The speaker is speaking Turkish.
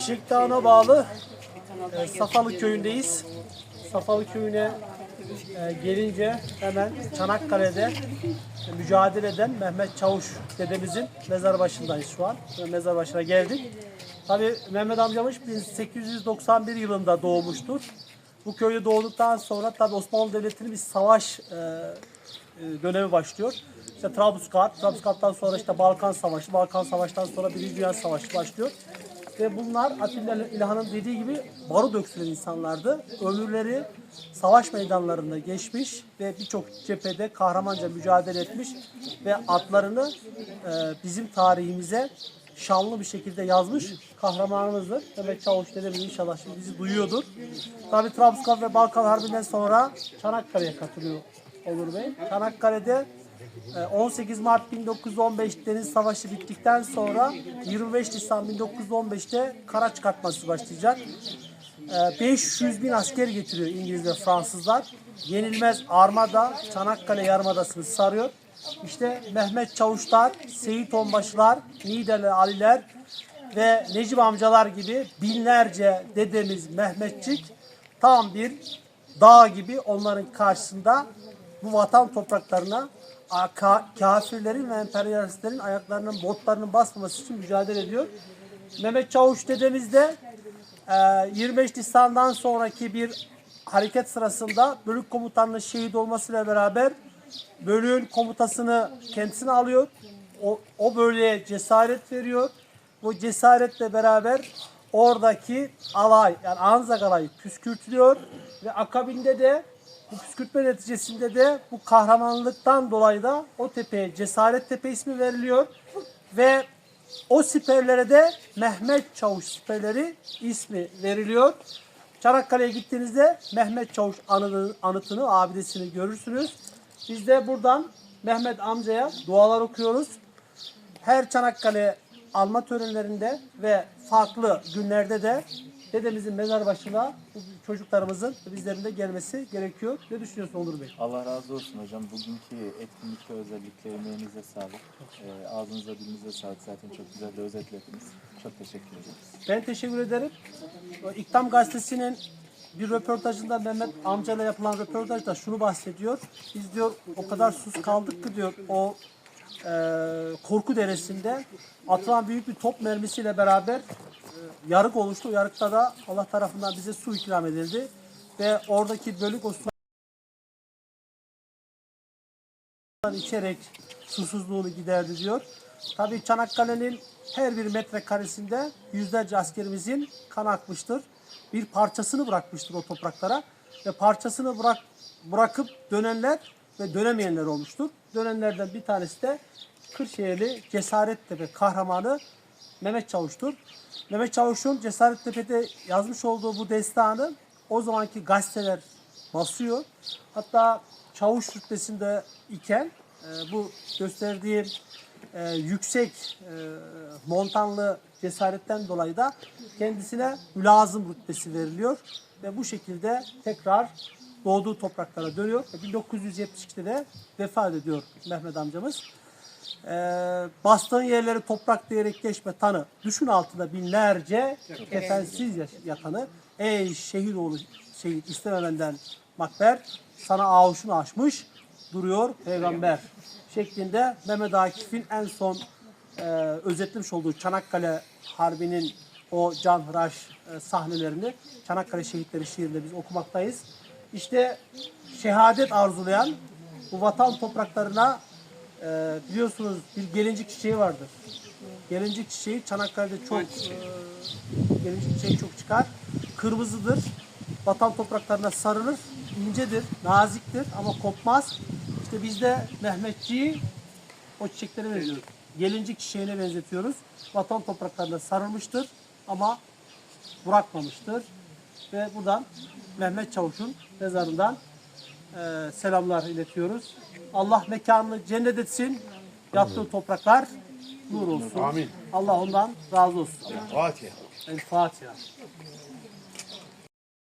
Şirk Dağı'na bağlı e, Safalı köyündeyiz. Safalı köyüne e, gelince hemen Çanakkale'de e, mücadele eden Mehmet Çavuş dedemizin mezar başındayız şu an. Mezar başına geldik. Tabii Mehmet amcamız 1891 yılında doğmuştur. Bu köyde doğduktan sonra tabii Osmanlı Devleti'nin bir savaş e, e, dönemi başlıyor. İşte Trablusgarp, Trablusgarp'tan sonra işte Balkan Savaşı, Balkan Savaşı'ndan sonra Birinci Dünya Savaşı başlıyor. Ve bunlar Atilla İlhan'ın dediği gibi barut öksüren insanlardı. Ömürleri savaş meydanlarında geçmiş ve birçok cephede kahramanca mücadele etmiş ve adlarını e, bizim tarihimize şanlı bir şekilde yazmış kahramanımızdır. Mehmet Çavuş dedemiz inşallah şimdi bizi duyuyordur. Tabii Trablusgarp ve Balkan Harbi'nden sonra Çanakkale'ye katılıyor Olur Bey. Çanakkale'de 18 Mart 1915 Deniz Savaşı bittikten sonra 25 Nisan 1915'te kara çıkartması başlayacak. E, 500 bin asker getiriyor İngiliz ve Fransızlar. Yenilmez armada Çanakkale Yarımadası'nı sarıyor. İşte Mehmet Çavuşlar, Seyit Onbaşılar, Niğdeli Aliler ve Necip amcalar gibi binlerce dedemiz Mehmetçik tam bir dağ gibi onların karşısında bu vatan topraklarına kafirlerin ve emperyalistlerin ayaklarının botlarının basmaması için mücadele ediyor. Mehmet Çavuş dedemiz de e, 25 Nisan'dan sonraki bir hareket sırasında bölük komutanının şehit olmasıyla beraber bölüğün komutasını kendisine alıyor. O, o bölüğe cesaret veriyor. Bu cesaretle beraber oradaki alay yani Anzak alayı püskürtülüyor ve akabinde de bu püskürtme neticesinde de bu kahramanlıktan dolayı da o tepeye Cesaret Tepe ismi veriliyor ve o siperlere de Mehmet Çavuş siperleri ismi veriliyor. Çanakkale'ye gittiğinizde Mehmet Çavuş anıtını, abidesini görürsünüz. Biz de buradan Mehmet amcaya dualar okuyoruz. Her Çanakkale alma törenlerinde ve farklı günlerde de dedemizin mezar başına bu çocuklarımızın bizlerin de gelmesi gerekiyor. Ne düşünüyorsun Onur Bey? Allah razı olsun hocam. Bugünkü etkinlikte özellikle emeğinize sağlık. Ee, ağzınıza dilinize sağlık. Zaten çok güzel de özetlediniz. Çok teşekkür ederiz. Ben teşekkür ederim. İktam Gazetesi'nin bir röportajında Mehmet amcayla yapılan röportajda şunu bahsediyor. Biz diyor o kadar sus kaldık ki diyor o e, korku deresinde atılan büyük bir top mermisiyle beraber e, yarık oluştu. O yarıkta da Allah tarafından bize su ikram edildi. Ve oradaki bölük o sudan içerek susuzluğunu giderdi diyor. Tabii Çanakkale'nin her bir metrekaresinde yüzlerce askerimizin kan akmıştır. Bir parçasını bırakmıştır o topraklara ve parçasını bırak bırakıp dönenler ve dönemeyenler olmuştur. Dönenlerden bir tanesi de Kırşehirli Cesarettepe kahramanı Mehmet Çavuş'tur. Mehmet Çavuş'un Cesarettepe'de yazmış olduğu bu destanı o zamanki gazeteler basıyor. Hatta Çavuş rütbesinde iken e, bu gösterdiğim e, yüksek e, montanlı cesaretten dolayı da kendisine mülazım rütbesi veriliyor ve bu şekilde tekrar doğduğu topraklara dönüyor. Ve 1972'de de vefat ediyor Mehmet amcamız. E, bastığın yerleri toprak diyerek geçme tanı. Düşün altında binlerce kefensiz yatanı. Ey şehit oğlu şehit istememenden makber sana avuşunu açmış duruyor peygamber şeklinde Mehmet Akif'in en son e, özetlemiş olduğu Çanakkale Harbi'nin o canhıraş e, sahnelerini Çanakkale Şehitleri şiirinde biz okumaktayız. İşte şehadet arzulayan bu vatan topraklarına e, biliyorsunuz bir gelincik çiçeği vardır. Gelincik çiçeği Çanakkale'de çok e, gelincik çiçeği çok çıkar. Kırmızıdır. Vatan topraklarına sarılır. incedir, naziktir ama kopmaz. İşte biz de Mehmetçiği o çiçeklere benziyoruz. Gelincik çiçeğine benzetiyoruz. Vatan topraklarına sarılmıştır ama bırakmamıştır. Ve buradan Mehmet Çavuş'un mezarından e, selamlar iletiyoruz. Allah mekanını cennet etsin. Yattığı topraklar nur olsun. Amin. Allah ondan razı olsun. Fatih. El Fatiha.